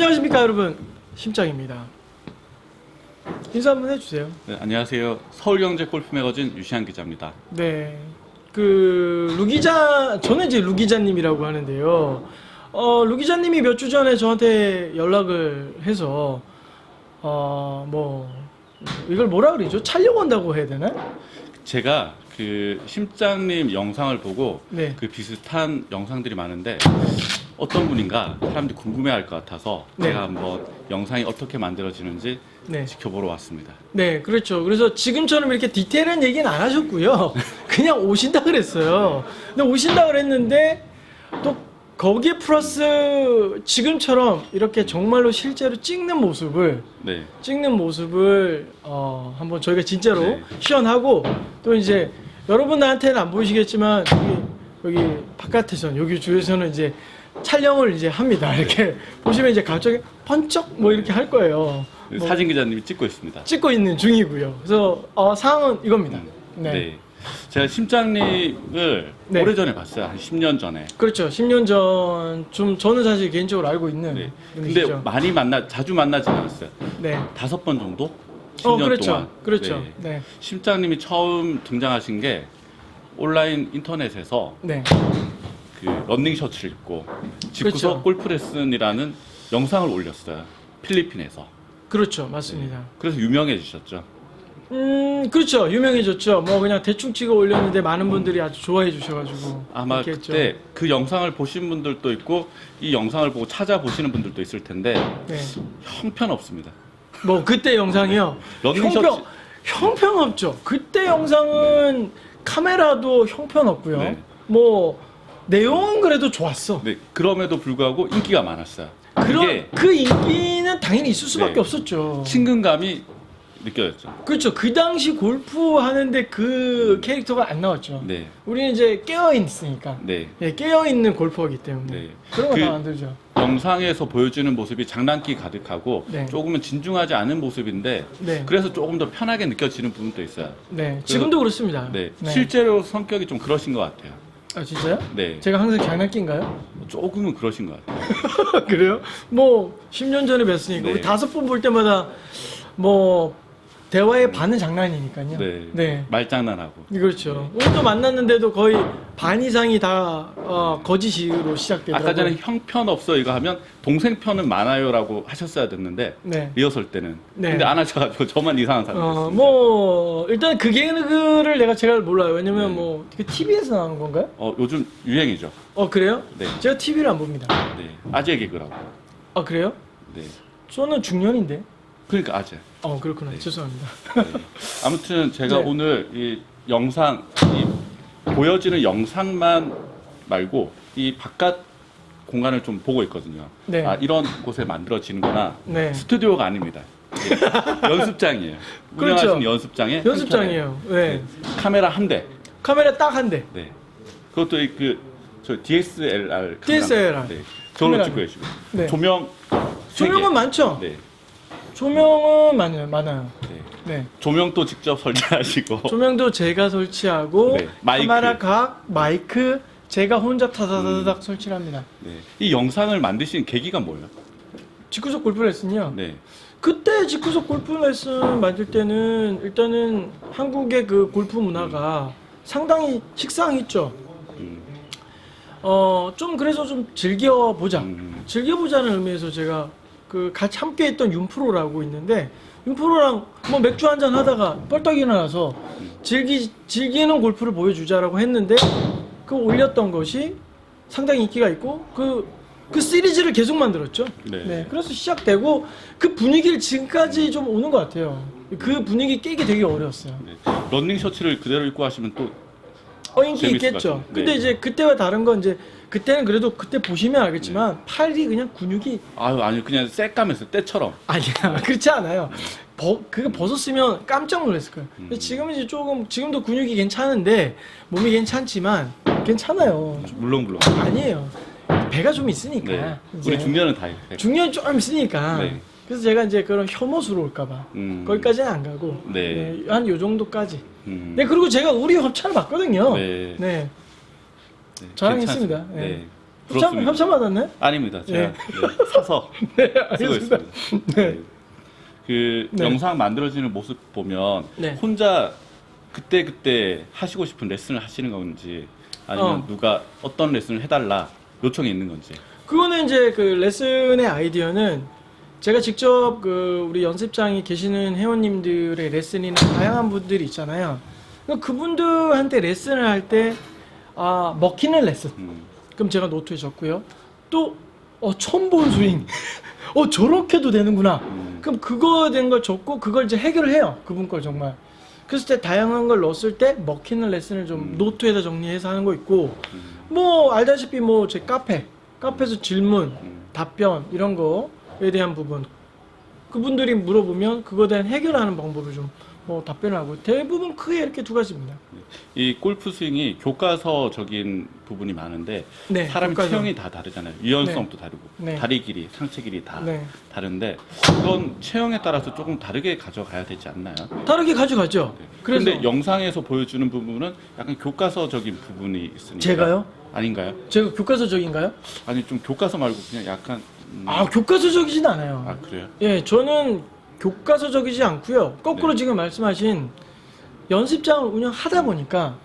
안녕하십니까 여러분 심장입니다. 인사 한번 해주세요. 네, 안녕하세요. 서울경제 골프 매거진 유시한 기자입니다. 네, 그 루 기자 저는 이제 루 기자님이라고 하는데요. 어 루 기자님이 몇 주 전에 저한테 연락을 해서 어 뭐 이걸 뭐라 그러죠? 촬영 온다고 해야 되나? 제가 그 심장님 영상을 보고 네. 그 비슷한 영상들이 많은데 어떤 분인가 사람들이 궁금해할 것 같아서 네. 제가 한번 영상이 어떻게 만들어지는지 네. 지켜보러 왔습니다. 네, 그렇죠. 그래서 지금처럼 이렇게 디테일한 얘기는 안 하셨고요. 그냥 오신다 그랬어요. 근데 오신다 그랬는데 또 거기에 플러스 지금처럼 이렇게 정말로 실제로 찍는 모습을 네, 찍는 모습을 어 한번 저희가 진짜로 네. 시연하고 또 이제 여러분들한테는 안 보이시겠지만 여기 여기 바깥에서는 여기 주에서는 이제 촬영을 이제 합니다. 이렇게 보시면 이제 갑자기 번쩍 뭐 이렇게 할 거예요. 네, 뭐 사진 기자님이 찍고 있습니다. 찍고 있는 중이고요. 그래서 어, 상황은 이겁니다. 네. 네. 제가 심장님을 네. 오래전에 봤어요. 한 10년 전에. 그렇죠. 10년 전 좀 저는 사실 개인적으로 알고 있는 네. 근데 분이시죠. 많이 만나 자주 만나지 않았어요. 네. 다섯 번 정도? 10년 어, 그렇죠. 동안. 그렇죠. 네. 네. 심장님이 처음 등장하신 게 온라인 인터넷에서 네. 그 런닝 셔츠를 입고 직구석 그렇죠. 골프 레슨이라는 영상을 올렸어요. 필리핀에서. 그렇죠. 맞습니다. 그래서 유명해지셨죠. 음, 그렇죠. 유명해졌죠. 뭐 그냥 대충 찍어 올렸는데 많은 분들이 아주 좋아해 주셔가지고 아마 그렇게 했죠. 그때 그 영상을 보신 분들도 있고 이 영상을 보고 찾아보시는 분들도 있을 텐데 네. 형편없습니다. 뭐 그때 영상이요. 런닝 형편 셔츠. 형편없죠. 그때 영상은 카메라도 형편 없고요. 네. 뭐 내용은 그래도 좋았어. 네, 그럼에도 불구하고 인기가 많았어요. 그런 그 인기는 당연히 있을 수밖에 네. 없었죠. 친근감이 느껴졌죠. 그렇죠. 그 당시 골프 하는데 그 캐릭터가 안 나왔죠. 네, 우리는 이제 깨어 있으니까. 네. 예, 깨어 있는 골퍼이기 때문에 네. 그런 거 그- 다 만들죠. 영상에서 보여주는 모습이 장난기 가득하고 네. 조금은 진중하지 않은 모습인데 네. 그래서 조금 더 편하게 느껴지는 부분도 있어요. 네, 지금도 그렇습니다. 네, 실제로 성격이 좀 그러신 것 같아요. 아 진짜요? 네, 제가 항상 장난기인가요? 조금은 그러신 것 같아요. 그래요? 뭐 10년 전에 뵀으니까 네. 우리 다섯 번 볼 때마다 뭐 대화의 반은 장난이니까요. 네, 네. 말장난하고. 그렇죠. 오늘도 만났는데도 거의 반 이상이 다 어, 거짓으로 시작되더라고요. 아까 전에 형편 없어 이거 하면 동생 편은 많아요라고 하셨어야 됐는데 네. 리허설 때는. 네. 근데 안 하셔가지고 저만 이상한 사람 어. 뭐 일단 그 개그를 내가 제가 몰라요. 왜냐면 네. 뭐 TV에서 나오는 건가요? 어, 요즘 유행이죠. 어 그래요? 네, 제가 TV를 안 봅니다. 네, 아재 개그라고. 아 그래요? 네, 저는 중년인데. 그러니까 아재. 어 그렇구나. 네. 죄송합니다. 네. 아무튼 제가 네. 오늘 이 영상 이 보여지는 영상만 말고 이 바깥 공간을 좀 보고 있거든요. 네. 아 이런 곳에 만들어지는구나. 네. 스튜디오가 아닙니다. 예, 연습장이에요. 그렇죠. 운영하신 연습장에 연습장이에요. 네. 네. 카메라 한 대. 카메라 딱 한 대. 네. 그것도 이 그저 DSLR. DSLR. 네. 저걸로. 찍고 계시고. 네. 조명. 조명은 많죠. 네. 조명은 많아요. 많아요. 네. 네. 조명도 직접 설계하시고. 조명도 제가 설치하고 네, 마이크. 카메라 각, 마이크 제가 혼자 타다다닥 설치를 합니다. 네. 이 영상을 만드신 계기가 뭐예요? 직구석 골프 레슨이요. 네. 그때 직구석 골프 레슨 만들 때는 일단은 한국의 그 골프 문화가 상당히 식상했죠. 음. 어, 좀 그래서 좀 즐겨보자. 음. 즐겨보자는 의미에서 제가 그 같이 함께 했던 윤프로라고 있는데 윤프로랑 뭐 맥주 한잔 하다가 뻘떡 일어나서 즐기, 즐기는 골프를 보여주자라고 했는데 그 올렸던 것이 상당히 인기가 있고 그, 그 시리즈를 계속 만들었죠. 네. 그래서 시작되고 그 분위기를 지금까지 좀 오는 것 같아요. 그 분위기 깨기 되게 어려웠어요. 네. 런닝 셔츠를 그대로 입고 하시면 또 어 인기 있겠죠. 근데 네. 이제 그때와 다른 건 이제 그때는 그래도 그때 보시면 알겠지만 팔이 그냥 근육이 아유 아니 그냥 쎄까면서 때처럼 아니야 그렇지 않아요. 버, 그거 벗었으면 깜짝 놀랐을 거예요. 근데 음. 지금은 이제 조금 지금도 근육이 괜찮은데 몸이 괜찮지만 괜찮아요. 물렁물렁. 아니에요. 배가 좀 있으니까. 네. 이제. 우리 중년은 다. 중년 좀 있으니까. 네. 그래서 제가 이제 그런 혐오스러울까봐 음. 거기까지는 안 가고 네. 한 요 정도까지. 음. 네 그리고 제가 우리 협찬을 받거든요. 네. 네. 네. 자랑했습니다. 괜찮습니다. 네. 네. 협찬, 부럽습니다. 협찬 받았네? 아닙니다. 제가 네. 네, 사서 네, 쓰고 알겠습니다. 있습니다. 네. 그 네. 영상 만들어지는 모습 보면 네. 혼자 그때 그때 하시고 싶은 레슨을 하시는 건지 아니면 어. 누가 어떤 레슨을 해달라 요청이 있는 건지. 그거는 이제 그 레슨의 아이디어는 제가 직접 그 우리 연습장에 계시는 회원님들의 레슨이나 다양한 분들이 있잖아요. 그러니까 그분들한테 레슨을 할 때 아, 먹히는 레슨. 음, 그럼 제가 노트에 적고요. 또 어, 처음 본 스윙. 어, 저렇게도 되는구나. 음, 그럼 그거에 대한 걸 적고 그걸 이제 해결을 해요. 그분 걸 정말. 그랬을 때 다양한 걸 넣었을 때 먹히는 레슨을 좀 음. 노트에다 정리해서 하는 거 있고 음, 뭐 알다시피 뭐 제 카페 카페에서 질문 음. 답변 이런 거에 대한 부분 그분들이 물어보면 그거에 대한 해결하는 방법을 좀 뭐 답변을 하고 대부분 크게 이렇게 두 가지입니다. 이 골프 스윙이 교과서적인 부분이 많은데 네, 사람 교과서. 체형이 다 다르잖아요. 유연성도 다르고 네. 다리 길이, 상체 길이 다 네. 다른데 그건 체형에 따라서 조금 다르게 가져가야 되지 않나요? 다르게 가져가죠. 네. 그래서 그런데 영상에서 보여주는 부분은 약간 교과서적인 부분이 있으니까 제가요? 아닌가요? 제가 교과서적인가요? 아니 좀 교과서 말고 그냥 약간 음, 아 교과서적이진 않아요. 아, 그래요? 예, 저는 교과서적이지 않고요. 거꾸로 네. 지금 말씀하신 연습장을 운영하다 보니까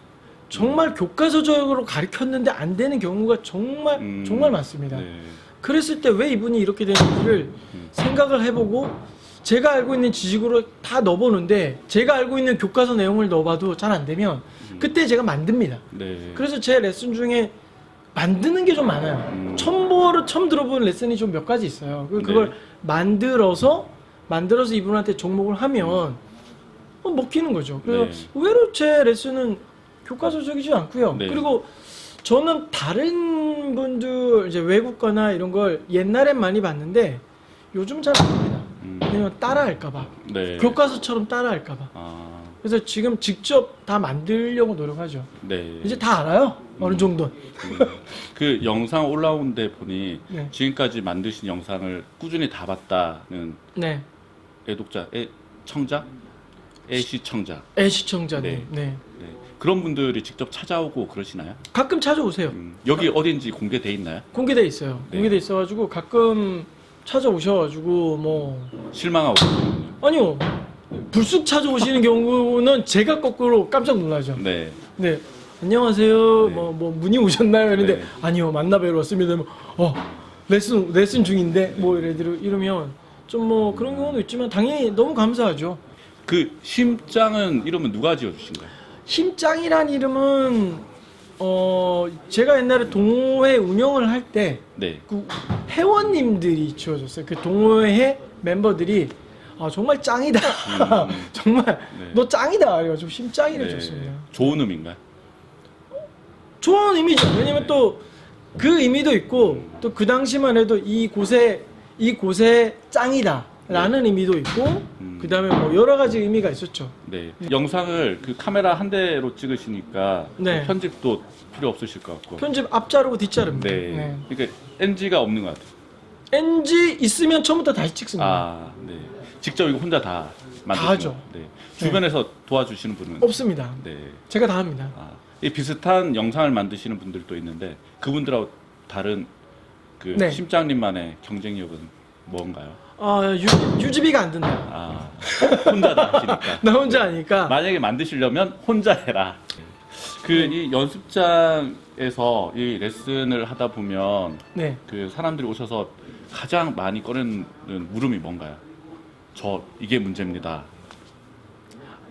정말 교과서적으로 가르쳤는데 안 되는 경우가 정말 음, 정말 많습니다. 네. 그랬을 때 왜 이분이 이렇게 되는지를 음. 생각을 해보고 제가 알고 있는 지식으로 다 넣어보는데 제가 알고 있는 교과서 내용을 넣어봐도 잘 안 되면 음. 그때 제가 만듭니다. 네. 그래서 제 레슨 중에 만드는 게 좀 많아요. 음. 처음 보러 처음 들어보는 레슨이 좀 몇 가지 있어요. 그- 그걸 네. 만들어서 만들어서 이분한테 종목을 하면 어, 먹히는 거죠. 그래서 네. 의외로 제 레슨은 교과서적이지 않고요. 네. 그리고 저는 다른 분들 이제 외국 거나 이런 걸 옛날엔 많이 봤는데 요즘 잘안 합니다. 음. 왜냐면 따라할까봐 네. 교과서처럼 따라할까봐. 아, 그래서 지금 직접 다 만들려고 노력하죠. 네. 이제 다 알아요. 어느 정도. 음. 그 영상 올라온 데 보니 네. 지금까지 만드신 영상을 꾸준히 다 봤다는 네. 애독자, 애 청자, 애시청자. 애 시청자님. 네. 네. 네. 그런 분들이 직접 찾아오고 그러시나요? 가끔 찾아오세요. 음, 여기 어딘지 공개돼 있나요? 공개돼 있어요. 네. 공개돼 있어가지고 가끔 찾아오셔가지고 뭐 실망하고. 아니요 불쑥 찾아오시는 경우는 제가 거꾸로 깜짝 놀라죠. 네. 네 안녕하세요. 네. 뭐 뭐 문의 오셨나요? 이런데 네. 아니요 만나 뵈러 왔습니다. 뭐, 어 레슨 레슨 중인데 뭐 이래 이러면 좀 뭐 그런 경우도 있지만 당연히 너무 감사하죠. 그 심장은 이름은 누가 지어주신 거예요? 힘짱이란 이름은 어 제가 옛날에 동호회 운영을 할때 네. 그 회원님들이 지어줬어요. 그 동호회 멤버들이 아 정말 짱이다. 음. 정말 네. 너 짱이다. 그래가지고 심짱이를 네. 줬습니다. 좋은 의미인가요? 좋은 의미죠. 왜냐면 네. 또그 의미도 있고 또 그 당시만 해도 이 곳에 이 곳에 짱이다 라는 의미도 있고 음. 그 다음에 뭐 여러 가지 의미가 있었죠. 네. 영상을 그 카메라 한 대로 찍으시니까 네. 뭐 편집도 필요 없으실 것 같고. 편집 앞자르고 뒷자릅니다. 네. 네. 그러니까 NG가 없는 것 같아요. NG 있으면 처음부터 다시 찍습니다. 아, 네. 직접 이거 혼자 다 만드시고. 하죠. 네. 주변에서 도와주시는 분은 없습니다. 네. 제가 다 합니다. 아, 이 비슷한 영상을 만드시는 분들도 있는데 그분들하고 다른 그 네. 심장님만의 경쟁력은 뭔가요? 아 유, 유지비가 안 든다. 아, 혼자 다 하시니까. 나 혼자 하니까 만약에 만드시려면 혼자 해라. 그 이 연습장에서 이 레슨을 하다 보면 네. 그 사람들이 오셔서 가장 많이 꺼내는 물음이 뭔가요? 저 이게 문제입니다.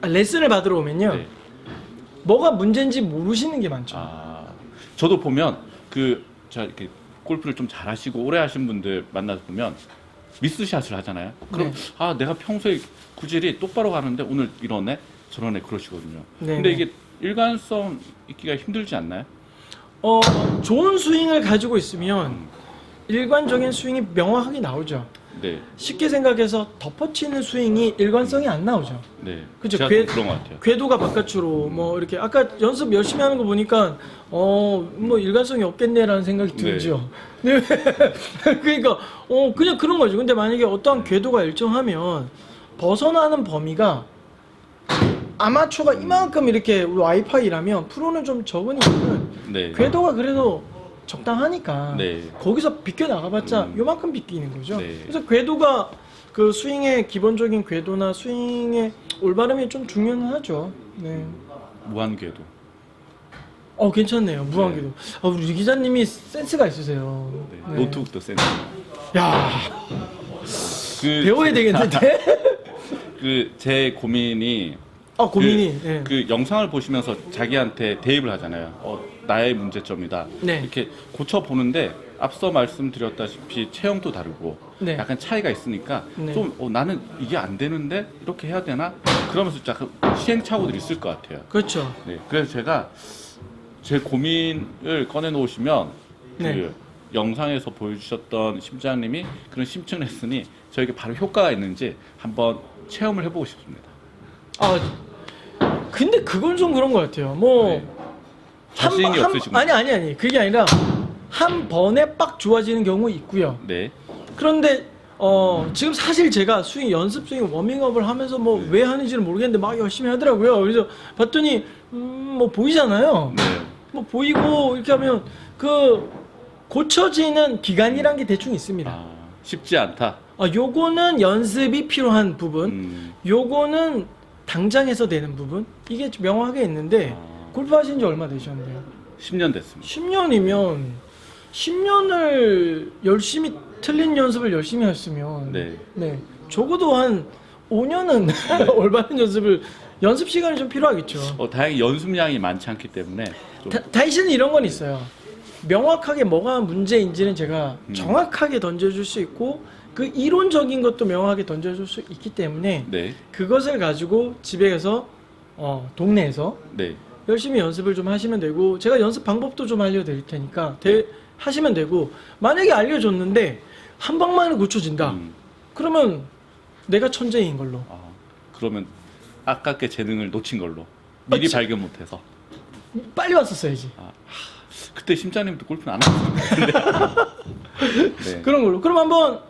아, 레슨을 받으러 오면요. 네. 뭐가 문제인지 모르시는 게 많죠. 아, 저도 보면 그, 저 이렇게 골프를 좀 잘하시고 오래 하신 분들 만나서 보면 미스샷을 하잖아요. 그럼 네. 아 내가 평소에 구질이 똑바로 가는데 오늘 이러네 저러네 그러시거든요. 네, 근데 네. 이게 일관성 있기가 힘들지 않나요? 어, 좋은 스윙을 가지고 있으면 일관적인 스윙이 명확하게 나오죠. 네, 쉽게 생각해서 덮어치는 스윙이 일관성이 안 나오죠. 네. 그죠? 제가 궤- 좀 그런 것 같아요. 궤도가 바깥으로 뭐 이렇게 아까 연습 열심히 하는 거 보니까 어 뭐 일관성이 없겠네라는 생각이 네. 들죠. 네. 그러니까 어 그냥 그런 거죠. 근데 만약에 어떠한 궤도가 일정하면 벗어나는 범위가 아마추어가 이만큼 이렇게 와이파이라면 프로는 좀 적은 이유는 네. 궤도가 그래도 적당하니까 네. 거기서 비껴 나가봤자 음. 요만큼 비끼는 거죠. 네. 그래서 궤도가 그 스윙의 기본적인 궤도나 스윙의 올바름이 좀 중요하죠. 네. 무한 궤도. 어 괜찮네요 무한 네. 궤도. 아, 우리 기자님이 센스가 있으세요. 네. 네. 노트북도 센스. 야 그, 배워야 되겠는데. 그 제 고민이 아 고민이. 그, 네. 그 영상을 보시면서 자기한테 대입을 하잖아요. 어, 나의 문제점이다. 네. 이렇게 고쳐 보는데 앞서 말씀드렸다시피 체형도 다르고 네. 약간 차이가 있으니까 네. 좀 어, 나는 이게 안 되는데 이렇게 해야 되나? 그러면서 약간 시행착오들이 있을 것 같아요. 그렇죠. 네. 그래서 제가 제 고민을 꺼내 놓으시면 네. 그 영상에서 보여주셨던 심장님이 그런 심층 레슨이 저에게 바로 효과가 있는지 한번 체험을 해보고 싶습니다. 아 근데 그건 좀 그런 것 같아요. 뭐 네. 자신이 한- 한- 없으시군. 아니 아니 아니 그게 아니라 한 번에 빡 좋아지는 경우 있고요. 네. 그런데 어 지금 사실 제가 스윙 연습 스윙 워밍업을 하면서 뭐 네. 왜 하는지를 모르겠는데 막 열심히 하더라고요. 그래서 봤더니 음, 뭐 보이잖아요. 네. 뭐 보이고 이렇게 하면 그 고쳐지는 기간이란 게 대충 있습니다. 아, 쉽지 않다. 아 요거는 연습이 필요한 부분, 음. 요거는 당장에서 되는 부분 이게 좀 명확하게 있는데 아, 골프 하신 지 얼마 되셨는데요? 10년 됐습니다. 10년이면 10년을 열심히 틀린 연습을 열심히 했으면 네. 네, 적어도 한 5년은 올바른 연습을 연습 시간이 좀 필요하겠죠. 어, 다행히 연습량이 많지 않기 때문에 좀 다, 다시는 이런 건 있어요. 명확하게 뭐가 문제인지는 제가 음. 정확하게 던져줄 수 있고 그 이론적인 것도 명확하게 던져줄 수 있기 때문에 네. 그것을 가지고 집에 가서 어, 동네에서 네. 열심히 연습을 좀 하시면 되고 제가 연습 방법도 좀 알려드릴 테니까 대, 하시면 되고 만약에 알려줬는데 한 방만에 고쳐진다 음, 그러면 내가 천재인 걸로 아, 그러면 아깝게 재능을 놓친 걸로 미리 어, 지- 발견 못해서 빨리 왔었어야지 아, 하, 그때 심장님도 골프는 안 같은데. 네. 그런 걸로 그럼 한번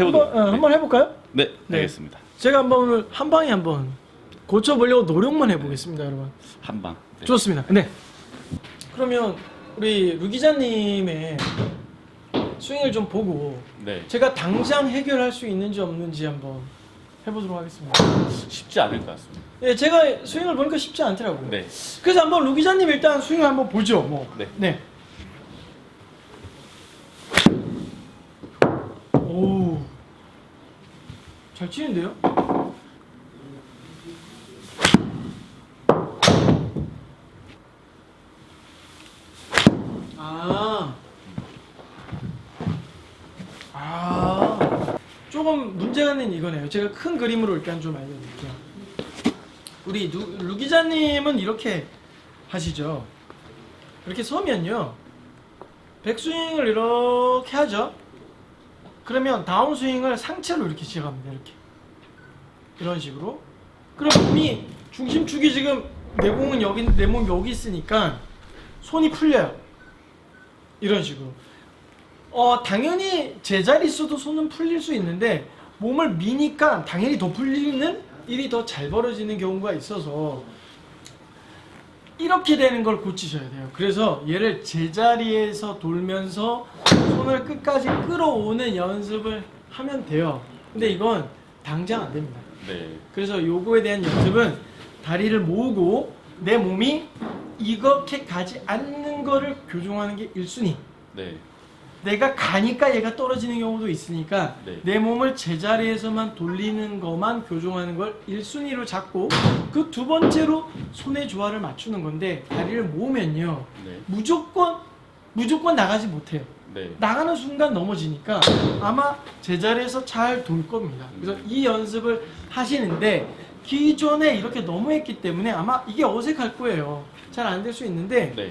해보도록. 한번, 어, 네. 한번 해볼까요? 네, 네. 알겠습니다. 제가 한번 오늘 한 방에 한번 고쳐보려고 노력만 해보겠습니다 여러분 한 방. 네. 좋습니다 네 그러면 우리 루 기자님의 스윙을 좀 보고 네. 제가 당장 해결할 수 있는지 없는지 한번 해보도록 하겠습니다. 쉽지 않을 것 같습니다. 예, 제가 스윙을 보니까 쉽지 않더라고요. 네. 그래서 한번 루 기자님 일단 스윙을 한번 보죠. 뭐. 네. 네. 오. 잘 치는데요? 아. 아. 조금 문제가 있는 이거네요. 제가 큰 그림으로 일단 좀 알려드릴게요. 우리 루, 루 기자님은 이렇게 하시죠. 이렇게 서면요. 백스윙을 이렇게 하죠. 그러면 다운스윙을 상체로 이렇게 시작합니다. 이렇게. 이런 식으로. 그럼 몸이 중심축이 지금 내 공은 여기 내몸 여기 있으니까 손이 풀려요. 이런 식으로. 어 당연히 제자리 있어도 손은 풀릴 수 있는데 몸을 미니까 당연히 더 풀리는 일이 더 잘 벌어지는 경우가 있어서 이렇게 되는 걸 고치셔야 돼요. 그래서 얘를 제자리에서 돌면서 손을 끝까지 끌어오는 연습을 하면 돼요. 근데 이건 당장 안 됩니다. 네. 그래서 요거에 대한 연습은 다리를 모으고 내 몸이 이렇게 가지 않는 거를 교정하는 게 1순위. 네. 내가 가니까 얘가 떨어지는 경우도 있으니까 네. 내 몸을 제자리에서만 돌리는 것만 교정하는 걸 1순위로 잡고 그 두 번째로 손의 조화를 맞추는 건데 다리를 모으면요 네. 무조건 무조건 나가지 못해요 네. 나가는 순간 넘어지니까 아마 제자리에서 잘 돌 겁니다 그래서 이 연습을 하시는데 기존에 이렇게 너무 했기 때문에 아마 이게 어색할 거예요 잘 안 될 수 있는데 네.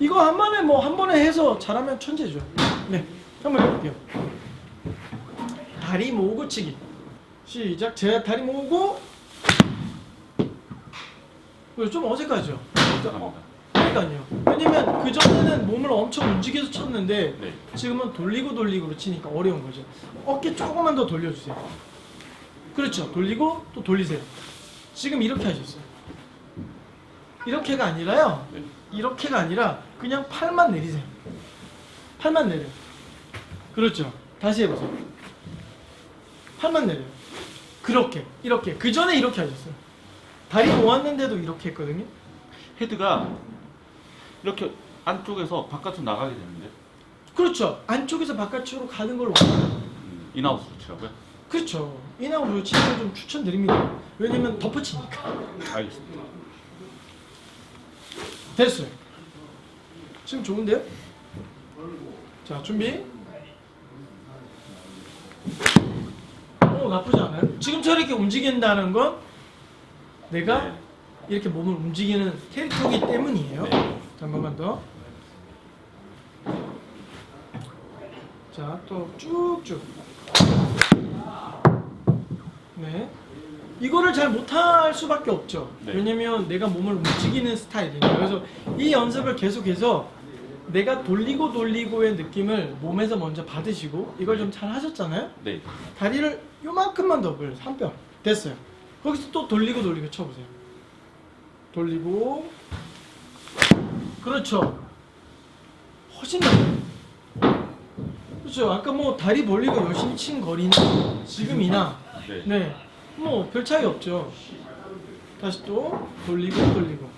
이거 한 번에 뭐 한 번에 해서 잘하면 천재죠. 네, 한번 해볼게요. 다리 모으고 치기. 시작. 제가 다리 모으고. 좀 어색하죠. 감사합니다. 그러니까요. 왜냐면 그 전에는 몸을 엄청 움직여서 쳤는데 네. 지금은 돌리고 돌리고 치니까 어려운 거죠. 어깨 조금만 더 돌려주세요. 그렇죠. 돌리고 또 돌리세요. 지금 이렇게 하셨어요. 이렇게가 아니라요. 네. 이렇게가 아니라 그냥 팔만 내리세요. 팔만 내려. 그렇죠. 다시 해보세요. 팔만 내려. 그렇게, 이렇게. 그 전에 이렇게 하셨어요. 다리 모았는데도 이렇게 했거든요. 헤드가 이렇게 안쪽에서 바깥으로 나가게 되는데 그렇죠. 안쪽에서 바깥으로 가는 걸 원해요. 음, 인아웃으로 치라고요? 그렇죠. 이나우로 치는 걸좀 추천드립니다. 왜냐면 덮어치니까. 알겠습니다. 됐어요. 지금 좋은데요? 자, 준비. 오, 나쁘지 않아요. 지금처럼 이렇게 움직인다는 건 내가 네. 이렇게 몸을 움직이는 캐릭터이기 때문이에요. 네. 자, 한 번만 더. 자, 또 쭉쭉. 네. 이거를 잘 못할 수밖에 없죠. 네. 왜냐면 내가 몸을 움직이는 스타일이니까. 그래서 이 연습을 계속해서 내가 돌리고 돌리고의 느낌을 몸에서 먼저 받으시고 이걸 좀 잘 하셨잖아요. 네. 다리를 요만큼만 더 벌려. 한 뼘. 됐어요. 거기서 또 돌리고 돌리고 쳐보세요. 돌리고. 그렇죠. 훨씬 나아요. 그렇죠. 아까 뭐 다리 벌리고 열심히 친 거리는 지금이나 네. 네. 뭐 별 차이 없죠. 다시 또 돌리고 돌리고.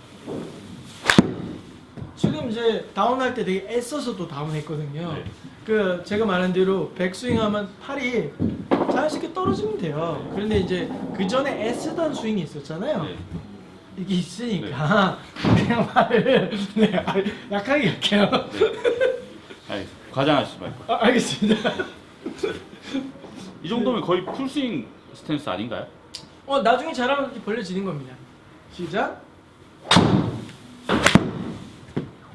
지금 이제 다운할 때 되게 애써서 또 다운했거든요. 네. 그 제가 말한 대로 백스윙하면 팔이 자연스럽게 떨어지면 돼요. 그런데 이제 그 전에 애쓰던 스윙이 있었잖아요. 네. 이게 있으니까 그냥 말을 네, 아, 약하게 할게요. 알겠습니다. 과장하시지 말고. 아, 알겠습니다. 이 정도면 거의 풀스윙 스탠스 아닌가요? 어 나중에 잘하면 이렇게 벌려지는 겁니다. 시작.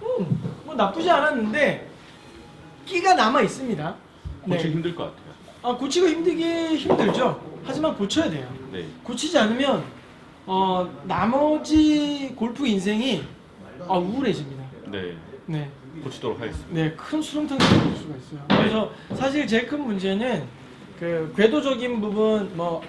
음, 뭐 나쁘지 않았는데 끼가 남아 있습니다. 고치기 네. 힘들 것 같아요. 아 고치가 힘들기 힘들죠. 하지만 고쳐야 돼요. 네. 고치지 않으면 어 나머지 골프 인생이 아, 우울해집니다. 네. 네. 고치도록 하겠습니다. 네, 큰 수렁탕이 될 수가 있어요. 그래서 사실 제일 큰 문제는 그 궤도적인 부분 뭐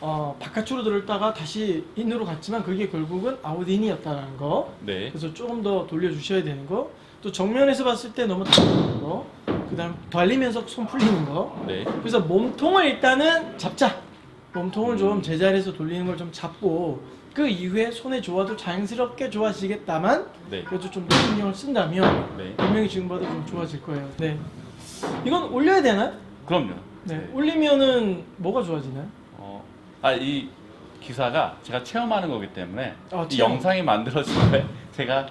어, 바깥으로 들었다가 다시 인으로 갔지만 그게 결국은 아웃인이었다는 거. 네. 그래서 조금 더 돌려주셔야 되는 거. 또 정면에서 봤을 때 너무 달리는 거. 그다음 달리면서 손 풀리는 거. 네. 그래서 몸통을 일단은 잡자. 몸통을 좀 제자리에서 돌리는 걸 좀 잡고 그 이후에 손의 조화도 자연스럽게 좋아지겠다만 네. 그래도 좀 더 신경을 쓴다면 네. 분명히 지금보다 좀 좋아질 거예요. 네. 이건 올려야 되나요? 그럼요. 네. 올리면은 뭐가 좋아지나요? 어, 아, 이 기사가 제가 체험하는 거기 때문에 아, 이 체험. 영상이 만들어질 때 제가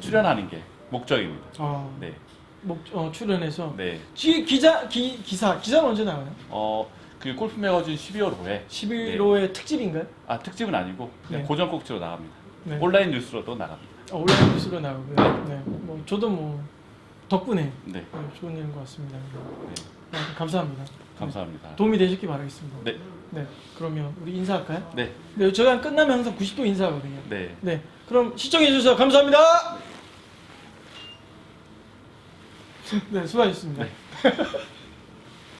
출연하는 게 목적입니다. 아, 네. 목, 어, 출연해서. 네. 기, 기자, 기, 기사, 기사는 언제 나와요? 어, 그 골프 매거진 12월 5회 11호의 특집인가요? 아, 특집은 아니고 그냥 네. 고정 꼭지로 나갑니다. 네. 온라인 뉴스로도 나갑니다. 어, 온라인 뉴스로 나오고요. 네. 뭐 저도 뭐 덕분에 네. 네, 좋은 일인 것 같습니다. 네. 네, 감사합니다. 감사합니다. 도움이 되셨기 바라겠습니다. 네. 네. 그러면 우리 인사할까요? 네. 네, 저희가 끝나면 항상 90도 인사하거든요. 네. 네. 그럼 시청해 주셔서 감사합니다. 네, 수고하셨습니다. 네.